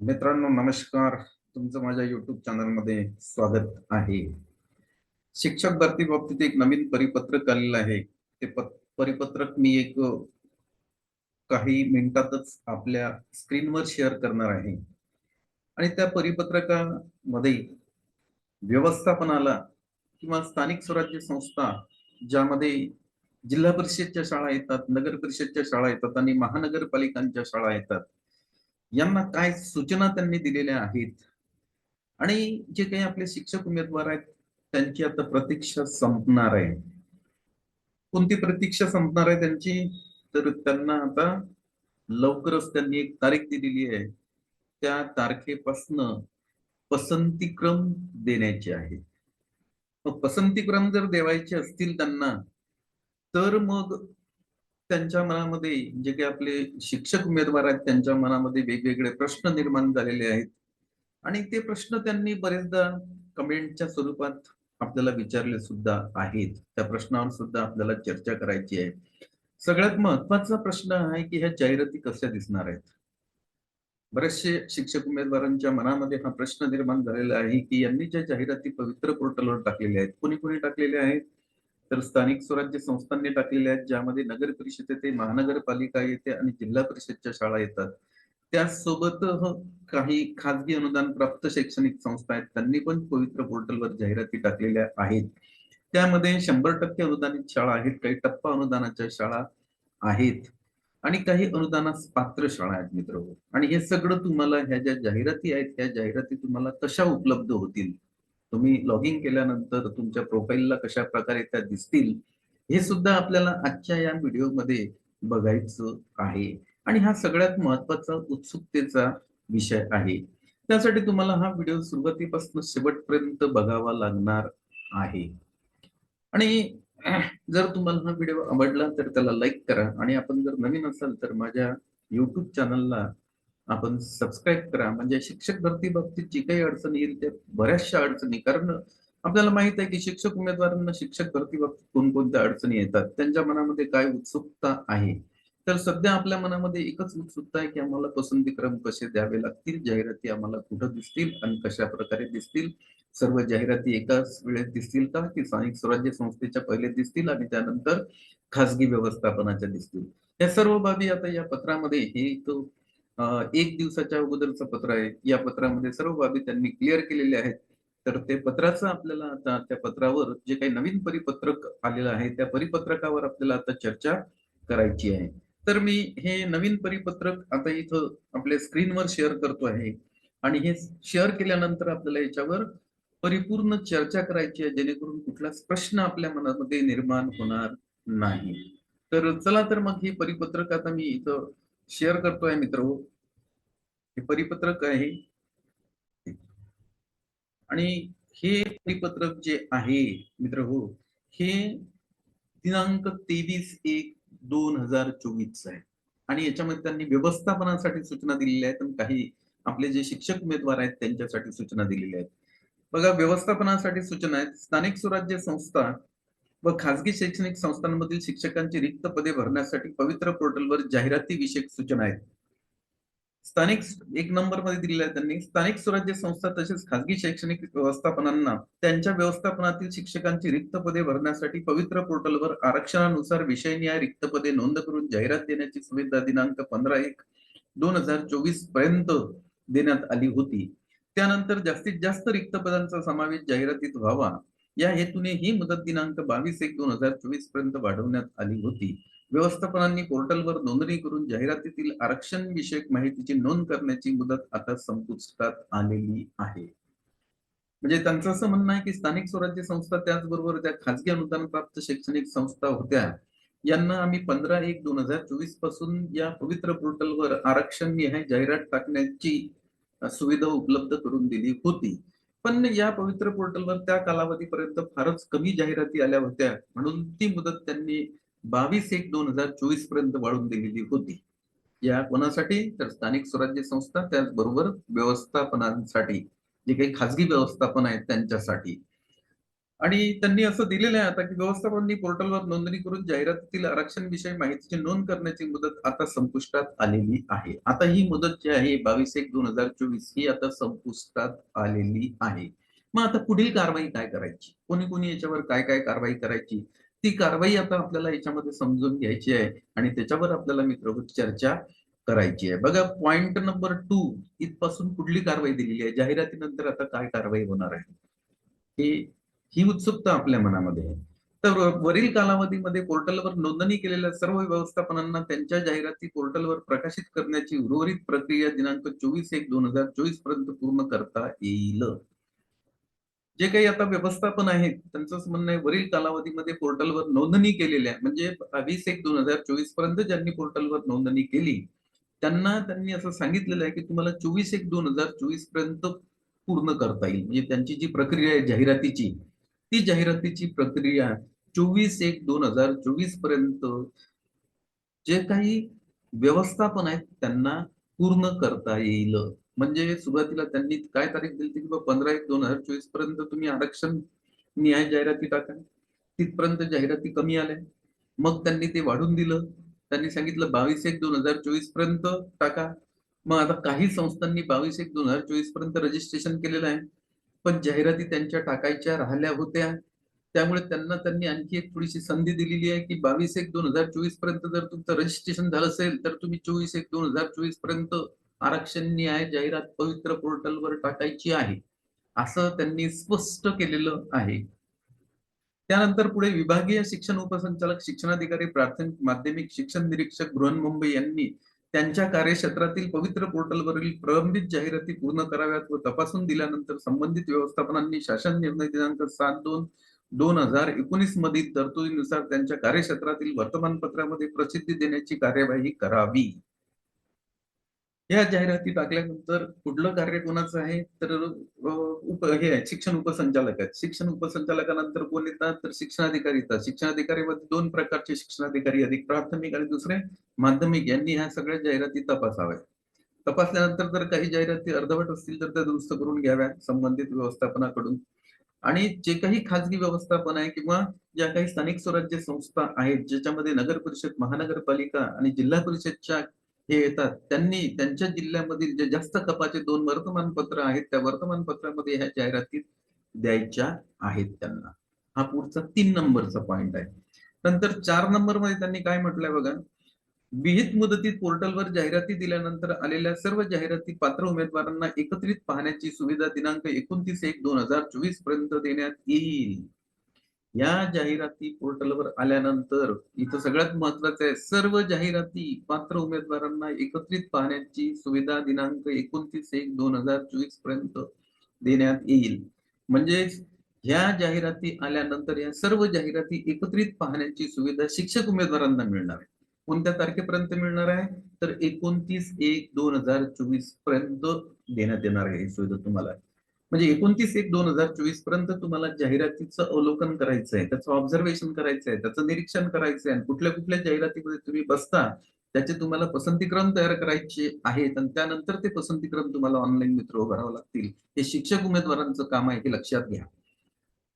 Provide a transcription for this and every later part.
मित्रांनो नमस्कार. तुमचं माझ्या युट्यूब चॅनलमध्ये स्वागत आहे. शिक्षक भरती बाबतीत एक नवीन परिपत्रक आलेलं आहे. ते परिपत्रक मी एक काही मिनिटातच आपल्या स्क्रीनवर शेअर करणार आहे. आणि त्या परिपत्रकामध्ये व्यवस्थापनाला किंवा स्थानिक स्वराज्य संस्था ज्यामध्ये जिल्हा परिषदच्या शाळा येतात नगर परिषदच्या शाळा येतात आणि महानगरपालिकांच्या शाळा येतात. यांना काय सूचना त्यांनी दिलेल्या आहेत? आणि जे काही आपले शिक्षक उमेदवार आहेत त्यांची आता प्रतीक्षा संपणार आहे. कोणती प्रतीक्षा संपणार आहे त्यांची? तर त्यांना आता लवकरच त्यांनी एक तारीख दिलेली आहे. त्या तारखेपासनं पसंतीक्रम देण्याचे आहे. मग पसंतीक्रम जर देवायचे असतील त्यांना तर मग त्यांच्या मनामध्ये जे काही आपले शिक्षक उमेदवार आहेत त्यांच्या मनामध्ये वेगवेगळे प्रश्न निर्माण झालेले आहेत. आणि ते प्रश्न त्यांनी बरेचदा कमेंटच्या स्वरूपात आपल्याला विचारले सुद्धा आहेत. त्या प्रश्नावर सुद्धा आपल्याला चर्चा करायची आहे. सगळ्यात महत्त्वाचा प्रश्न आहे की ह्या जाहिराती कशा दिसणार आहेत? बरेचसे शिक्षक उमेदवारांच्या मनामध्ये हा प्रश्न निर्माण झालेला आहे की यांनी ज्या जाहिराती पवित्र पोर्टलवर टाकलेल्या आहेत कोणी कोणी टाकलेल्या आहेत? तर स्थानिक स्वराज्य संस्थांनी टाकलेल्या आहेत ज्यामध्ये नगर परिषद येते महानगरपालिका येते आणि जिल्हा परिषदच्या शाळा येतात. त्याचसोबत काही खाजगी अनुदान प्राप्त शैक्षणिक संस्था आहेत त्यांनी पण पवित्र पोर्टलवर जाहिराती टाकलेल्या आहेत. त्यामध्ये शंभर टक्के अनुदानित शाळा आहेत काही टप्पा अनुदानाच्या शाळा आहेत आणि काही अनुदानास पात्र शाळा आहेत मित्र. आणि हे सगळं तुम्हाला ह्या ज्या जाहिराती आहेत ह्या जाहिराती तुम्हाला कशा उपलब्ध होतील? तुम्ही लॉग इन केल्यानंतर तुमच्या प्रोफाईलला कशा प्रकारे त्या दिसतील हे सुद्धा आपल्याला आजच्या या व्हिडिओमध्ये बघायचं आहे. आणि हा सगळ्यात महत्त्वाचा उत्सुकतेचा विषय आहे. त्यासाठी तुम्हाला हा व्हिडिओ सुरुवातीपासून शेवटपर्यंत बघावा लागणार आहे. आणि जर तुम्हाला हा व्हिडिओ आवडला तर त्याला लाईक करा. आणि आपण जर नवीन असाल तर माझ्या युट्यूब चॅनलला आपण सबस्क्राईब करा. म्हणजे शिक्षक भरती बाबतीत जी काही अडचणी येईल त्या बऱ्याचशा अडचणी. कारण आपल्याला माहीत आहे की शिक्षक उमेदवारांना शिक्षक भरती बाबतीत कोणकोणत्या अडचणी येतात? त्यांच्या मनामध्ये काय उत्सुकता आहे? तर सध्या आपल्या मनामध्ये एकच उत्सुकता आहे की आम्हाला पसंतीक्रम कसे द्यावे लागतील? जाहिराती आम्हाला कुठं दिसतील आणि कशा प्रकारे दिसतील? सर्व जाहिराती एकाच वेळेत दिसतील का? की स्थानिक स्वराज्य संस्थेच्या पहिले दिसतील आणि त्यानंतर खासगी व्यवस्थापनाच्या दिसतील? या सर्व बाबी आता या पत्रामध्ये हे तो एक दिवसाच्या अगोदरचं पत्र आहे. या पत्रामध्ये सर्व बाबी त्यांनी क्लिअर केलेल्या आहेत. तर ते पत्राचं आपल्याला आता त्या पत्रावर जे काही नवीन परिपत्रक आलेलं आहे त्या परिपत्रकावर आपल्याला आता चर्चा करायची आहे. तर मी हे नवीन परिपत्रक आता इथं आपल्या स्क्रीनवर शेअर करतो आहे. आणि हे शेअर केल्यानंतर आपल्याला याच्यावर परिपूर्ण चर्चा करायची आहे जेणेकरून कुठलाच प्रश्न आपल्या मनामध्ये निर्माण होणार नाही. तर चला तर मग हे परिपत्रक आता मी इथं शेअर करतोय मित्र. हे परिपत्रक आहे. आणि हे परिपत्रक जे आहे मित्र हो हे दिनांक तेवीस एक दोन हजार चोवीस आहे. आणि याच्यामध्ये त्यांनी व्यवस्थापनासाठी सूचना दिलेल्या आहेत आणि काही आपले जे शिक्षक उमेदवार आहेत त्यांच्यासाठी सूचना दिलेल्या आहेत. बघा व्यवस्थापनासाठी सूचना आहेत. स्थानिक स्वराज्य संस्था व खासगी शैक्षणिक संस्थांमधील शिक्षकांची रिक्त पदे भरण्यासाठी पवित्र पोर्टलवर जाहिराती विषयक सूचना आहेत. स्थानिक एक नंबरमध्ये दिलेल्या आहे त्यांनी. स्थानिक स्वराज्य संस्था तसेच खासगी शैक्षणिक व्यवस्थापनांना त्यांच्या व्यवस्थापनातील शिक्षकांची रिक्त पदे भरण्यासाठी पवित्र पोर्टलवर आरक्षणानुसार विषयनिहाय रिक्त पदे नोंद करून जाहिरात देण्याची सुविधा दिनांक पंधरा एक दोन हजार चोवीसपर्यंत देण्यात आली होती. त्यानंतर जास्तीत जास्त रिक्त पदांचा समावेश जाहिरातीत व्हावा. या हेतूने ही मुदत दिनांक बावीस एक दोन हजार चोवीसपर्यंत वाढवण्यात आली होती. व्यवस्थापनांनी पोर्टलवर नोंदणी करून जाहिरातीतील आरक्षण विषयक माहितीची नोंद करण्याची मुदत आता संपुष्टात आलेली आहे. म्हणजे त्यांचं असं म्हणणं आहे की स्थानिक स्वराज्य संस्था त्याचबरोबर त्या खाजगी अनुदान प्राप्त शैक्षणिक संस्था होत्या यांना आम्ही पंधरा एक दोन हजार चोवीसपासून या पवित्र पोर्टलवर आरक्षण निहाय जाहिरात टाकण्याची सुविधा उपलब्ध करून दिली होती. पण या पवित्र पोर्टलवर त्या कालावधीपर्यंत फारच कमी जाहिराती आल्या होत्या. म्हणून ती मुदत त्यांनी बावीस एक दोन हजार चोवीसपर्यंत वाढून दिलेली होती. या कोणासाठी? तर स्थानिक स्वराज्य संस्था त्याचबरोबर व्यवस्थापनांसाठी. जे काही खाजगी व्यवस्थापन आहेत त्यांच्यासाठी. आणि त्यांनी असं दिलेलं आहे आता की व्यवस्थापनांनी पोर्टलवर नोंदणी करून जाहिरातीतील आरक्षण विषयी माहितीची नोंद करण्याची मुदत आता संपुष्टात आलेली आहे. आता ही मुदत जी आहे बावीस एक दोन हजार चोवीस ही आता संपुष्टात आलेली आहे. मग आता पुढील कारवाई काय करायची? कोणी कोणी याच्यावर काय काय कारवाई करायची? ती कारवाई आता आपल्याला याच्यामध्ये समजून घ्यायची आहे आणि त्याच्यावर आपल्याला मित्र चर्चा करायची आहे. बघा पॉइंट नंबर टू इथपासून कुठली कारवाई दिलेली आहे. जाहिरातीनंतर आता काय कारवाई होणार आहे? हे ही उत्सुकता आपल्या मनामध्ये आहे. तर वरील कालावधीमध्ये पोर्टलवर नोंदणी केलेल्या सर्व व्यवस्थापनांना त्यांच्या जाहिराती पोर्टलवर प्रकाशित करण्याची उर्वरित प्रक्रिया दिनांक चोवीस एक दोन हजार चोवीसपर्यंत पूर्ण करता येईल. जे काही आता व्यवस्थापन आहेत त्यांचं म्हणणं आहे वरील कालावधीमध्ये पोर्टलवर नोंदणी केलेल्या म्हणजे वीस एक दोन हजार चोवीसपर्यंत ज्यांनी पोर्टलवर नोंदणी केली त्यांना त्यांनी असं सांगितलेलं आहे की तुम्हाला चोवीस एक दोन हजार चोवीसपर्यंत पूर्ण करता येईल. म्हणजे त्यांची जी प्रक्रिया आहे जाहिरातीची ती जाहिरातीची प्रक्रिया चोवीस एक दोन हजार चोवीसपर्यंत जे काही व्यवस्थापन आहेत त्यांना पूर्ण करता येईल. म्हणजे सुरुवातीला त्यांनी काय तारीख दिली की पंधरा एक दोन हजार चोवीसपर्यंत तुम्ही आरक्षण न्याय जाहिराती टाका. तिथपर्यंत जाहिराती कमी आल्या. मग त्यांनी ते वाढून दिलं. त्यांनी सांगितलं बावीस एक दोन हजार चोवीसपर्यंत टाका. मग आता काही संस्थांनी बावीस एक दोन हजार चोवीसपर्यंत रजिस्ट्रेशन केलेलं आहे. पण जाहिराती त्यांच्या टाकायच्या राहिल्या होत्या. त्यामुळे त्यांना त्यांनी आणखी एक थोडीशी संधी दिलेली आहे की बावीस एक दोन हजार चोवीसपर्यंत जर तुमचं रजिस्ट्रेशन झालं असेल तर तुम्ही चोवीस एक दोन हजार चोवीसपर्यंत आरक्षण न्याय जाहिरात पवित्र पोर्टलवर टाकायची आहे. असं त्यांनी स्पष्ट केलेलं आहे. त्यानंतर पुढे विभागीय शिक्षण उपसंचालक शिक्षणाधिकारी प्राथमिक माध्यमिक शिक्षण निरीक्षक बृहन्मुंबई यांनी त्यांच्या कार्यक्षेत्रातील पवित्र पोर्टलवरील प्रलंबित जाहिराती पूर्ण कराव्यात व तपासून दिल्यानंतर संबंधित व्यवस्थापनांनी शासन निर्णय दिनांक सात दोन दोन हजार एकोणीस मधील तरतुदीनुसार त्यांच्या कार्यक्षेत्रातील वर्तमानपत्रामध्ये प्रसिद्धी देण्याची कार्यवाही करावी. या जाहिराती टाकल्यानंतर पुढलं कार्य कोणाचं आहे? तर उप हे आहे शिक्षण उपसंचालक आहेत. शिक्षण उपसंचालकानंतर कोण येतात? तर शिक्षणाधिकारी येतात. शिक्षणाधिकारीमध्ये दोन प्रकारचे शिक्षणाधिकारी अधिक प्राथमिक आणि दुसरे माध्यमिक. यांनी ह्या सगळ्या जाहिराती तपासाव्या तपासल्यानंतर जर काही जाहिराती अर्धवट असतील तर त्या दुरुस्त करून घ्याव्या संबंधित व्यवस्थापनाकडून. आणि जे काही खाजगी व्यवस्थापन आहे किंवा ज्या काही स्थानिक स्वराज्य संस्था आहेत ज्याच्यामध्ये नगर परिषद महानगरपालिका आणि जिल्हा परिषदच्या हे येतात. त्यांनी त्यांच्या जिल्ह्यामधील जे जास्त कपाचे दोन वर्तमानपत्र आहेत त्या वर्तमानपत्रामध्ये ह्या जाहिराती द्यायच्या आहेत त्यांना. हा पुढचा तीन नंबरचा पॉइंट आहे. नंतर चार नंबरमध्ये त्यांनी काय म्हटलंय बघा? विहित मुदतीत पोर्टलवर जाहिराती दिल्यानंतर आलेल्या सर्व जाहिराती पात्र उमेदवारांना एकत्रित पाहण्याची सुविधा दिनांक एकोणतीस एक दोन हजार चोवीसपर्यंत देण्यात येईल. या जाहिराती पोर्टलवर आल्यानंतर इथं सगळ्यात महत्वाचं आहे सर्व जाहिराती पात्र उमेदवारांना एकत्रित पाहण्याची सुविधा दिनांक एकोणतीस एक दोन हजार चोवीसपर्यंत देण्यात येईल. म्हणजे ह्या जाहिराती आल्यानंतर या सर्व जाहिराती एकत्रित पाहण्याची सुविधा शिक्षक उमेदवारांना मिळणार आहे. कोणत्या तारखेपर्यंत मिळणार आहे? तर एकोणतीस एक दोन हजार चोवीसपर्यंत देण्यात येणार आहे ही सुविधा तुम्हाला म्हणजे एकोणतीस एक दोन हजार चोवीसपर्यंत तुम्हाला जाहिरातीचं अवलोकन करायचं आहे त्याचं ऑब्झर्वेशन करायचं आहे त्याचं निरीक्षण करायचं आहे कुठल्या कुठल्या जाहिरातीमध्ये तुम्ही बसता त्याचे तुम्हाला पसंतीक्रम तयार करायचे आहेत आणि त्यानंतर ते पसंतीक्रम तुम्हाला ऑनलाईन मित्र उभारावं लागतील. हे शिक्षक उमेदवारांचं काम आहे हे लक्षात घ्या.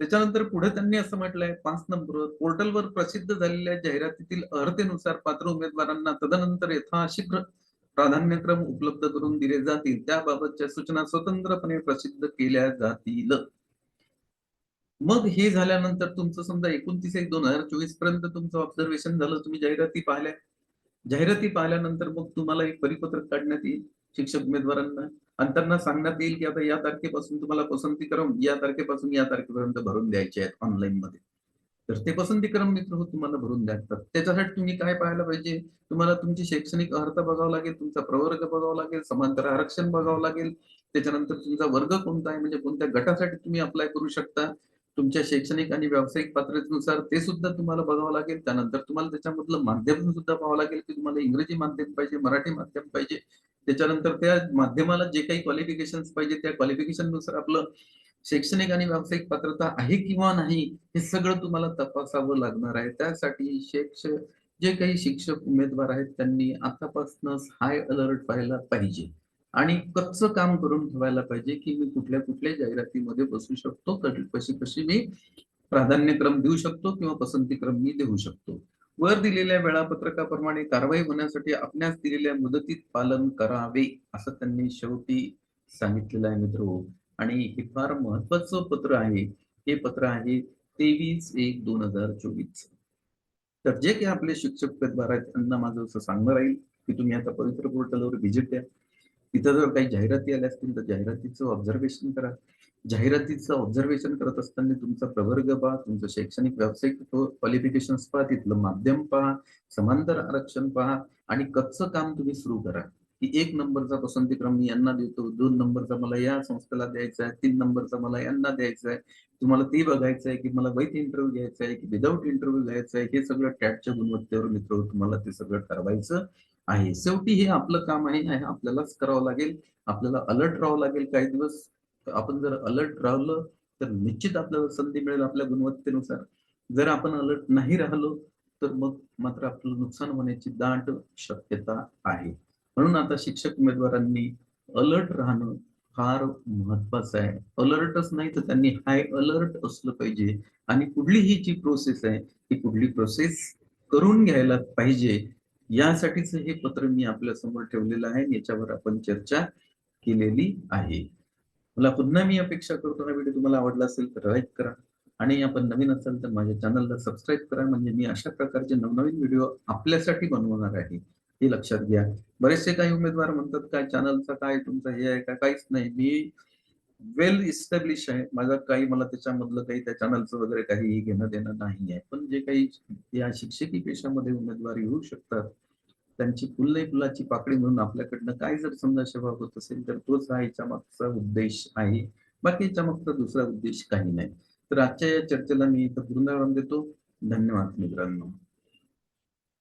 त्याच्यानंतर पुढे त्यांनी असं म्हटलंय पाच नंबर पोर्टलवर प्रसिद्ध झालेल्या जाहिरातीतील अर्हतेनुसार पात्र उमेदवारांना तदनंतर यथाशीघ्र प्राधान्यक्रम उपलब्ध करून दिले जातील. त्याबाबतच्या सूचना स्वतंत्रपणे प्रसिद्ध केल्या जातील. मग हे झाल्यानंतर तुमचं समजा एकोणतीस एक दोन हजार चोवीसपर्यंत तुमचं ऑब्झर्वेशन झालं. तुम्ही जाहिराती पाहिल्या. जाहिराती पाहिल्यानंतर मग तुम्हाला एक परिपत्रक काढण्यात येईल. शिक्षक उमेदवारांना आणि त्यांना सांगण्यात येईल की आता या तारखेपासून तुम्हाला पसंती करून या तारखेपासून या तारखेपर्यंत भरून द्यायचे आहेत ऑनलाईन मध्ये. तर ते पसंतीक्रम मित्र हो तुम्हाला भरून द्यातात त्याच्यासाठी तुम्ही काय पाहायला पाहिजे? तुम्हाला तुमची शैक्षणिक अर्हता बघावं लागेल तुमचा प्रवर्ग बघावा लागेल समांतर आरक्षण बघावं लागेल. त्याच्यानंतर तुमचा वर्ग कोणता आहे? म्हणजे कोणत्या गटासाठी तुम्ही अप्लाय करू शकता? तुमच्या शैक्षणिक आणि व्यावसायिक पात्रतेनुसार ते सुद्धा तुम्हाला बघावं लागेल. त्यानंतर तुम्हाला त्याच्यामधलं माध्यम सुद्धा पाहावं लागेल की तुम्हाला इंग्रजी माध्यम पाहिजे मराठी माध्यम पाहिजे. त्याच्यानंतर त्या माध्यमाला जे काही क्वालिफिकेशन पाहिजे त्या क्वालिफिकेशननुसार आपलं शैक्षणिक आणि व्यावसायिक पात्रता आहे किंवा नाही हे सगळं तुम्हाला तपासावं लागणार आहे. त्यासाठी शैक्ष जे काही शिक्षक उमेदवार आहेत त्यांनी आतापासूनच हाय अलर्ट व्हायला पाहिजे. आणि कच्चं काम करून ठेवायला पाहिजे की मी कुठल्या कुठल्या जाहिरातीमध्ये बसू शकतो कशी कशी मी प्राधान्यक्रम देऊ शकतो किंवा पसंतीक्रम मी देऊ शकतो. वर दिलेल्या वेळापत्रकाप्रमाणे कारवाई होण्यासाठी आपल्यास दिलेल्या मुदतीत पालन करावे असं त्यांनी शेवटी सांगितलेलं आहे मित्र हो. आणि हे फार महत्वाचं पत्र आहे. हे पत्र आहे तेवीस एक दोन हजार चोवीस तर जे काही आपले शिक्षक पदभार आहेत त्यांना माझं असं सांगणं राहील की तुम्ही आता पवित्र पोर्टलवर व्हिजिट द्या. तिथं जर काही जाहिराती आल्या असतील तर जाहिरातीचं ऑब्झर्वेशन करा. जाहिरातीचं ऑब्झर्वेशन करत असताना तुमचा प्रवर्ग पहा तुमचं शैक्षणिक व्यावसायिक क्वालिफिकेशन पहा तिथलं माध्यम पहा समांतर आरक्षण पहा आणि कच्चं काम तुम्ही सुरू करा. की एक नंबरचा पसंतीक्रम मी यांना देतो दोन नंबरचा मला या संस्थेला द्यायचा आहे तीन नंबरचा मला यांना द्यायचा आहे. तुम्हाला ते बघायचं आहे की मला वैध इंटरव्ह्यू घ्यायचा आहे की विदाऊट इंटरव्ह्यू घ्यायचा आहे हे सगळं टॅटच्या गुणवत्तेवर मित्र तुम्हाला ते सगळं ठरवायचं आहे. शेवटी हे आपलं काम आहे आपल्यालाच करावं लागेल. आपल्याला अलर्ट राहावं लागेल काही दिवस. आपण जर अलर्ट राहिलं तर निश्चित आपल्याला संधी मिळेल आपल्या गुणवत्तेनुसार. जर आपण अलर्ट नाही राहिलो तर मग मात्र आपलं नुकसान होण्याची दाट शक्यता आहे. म्हणून आता शिक्षक उमेदवारांनी अलर्ट राहणं फार महत्वाचं आहे. अलर्टच नाही तर त्यांनी हाय अलर्ट असलं पाहिजे. आणि कुठली ही जी प्रोसेस आहे ती कुठली प्रोसेस करून घ्यायला पाहिजे यासाठीच हे पत्र मी आपल्यासमोर ठेवलेलं आहे. याच्यावर आपण चर्चा केलेली आहे. मला पुन्हा मी अपेक्षा करतो हा व्हिडिओ तुम्हाला आवडला असेल तर लाईक करा. आणि आपण नवीन असाल तर माझ्या चॅनलला सबस्क्राईब करा. म्हणजे मी अशा प्रकारचे नवनवीन व्हिडिओ आपल्यासाठी बनवणार आहे. हे लक्षात घ्या. बरेचसे काही उमेदवार म्हणतात काय चॅनलचा काय तुमचं हे आहे का? काहीच नाही. मी वेल इस्टॅब्लिश आहे. माझा काही मला त्याच्यामधलं काही त्या चॅनलचं वगैरे काही घेणं देणं नाही आहे. पण जे काही या शिक्षकी पेशामध्ये उमेदवार येऊ शकतात त्यांची फुल्ले फुलाची पाकळी म्हणून आपल्याकडनं काय जर समजा सेवा होत असेल तर तोच हा याच्या मागचा उद्देश आहे. बाकी याच्या मागचा दुसरा उद्देश काही नाही. तर आजच्या या चर्चेला मी इथं पूर्ण देतो. धन्यवाद मित्रांनो.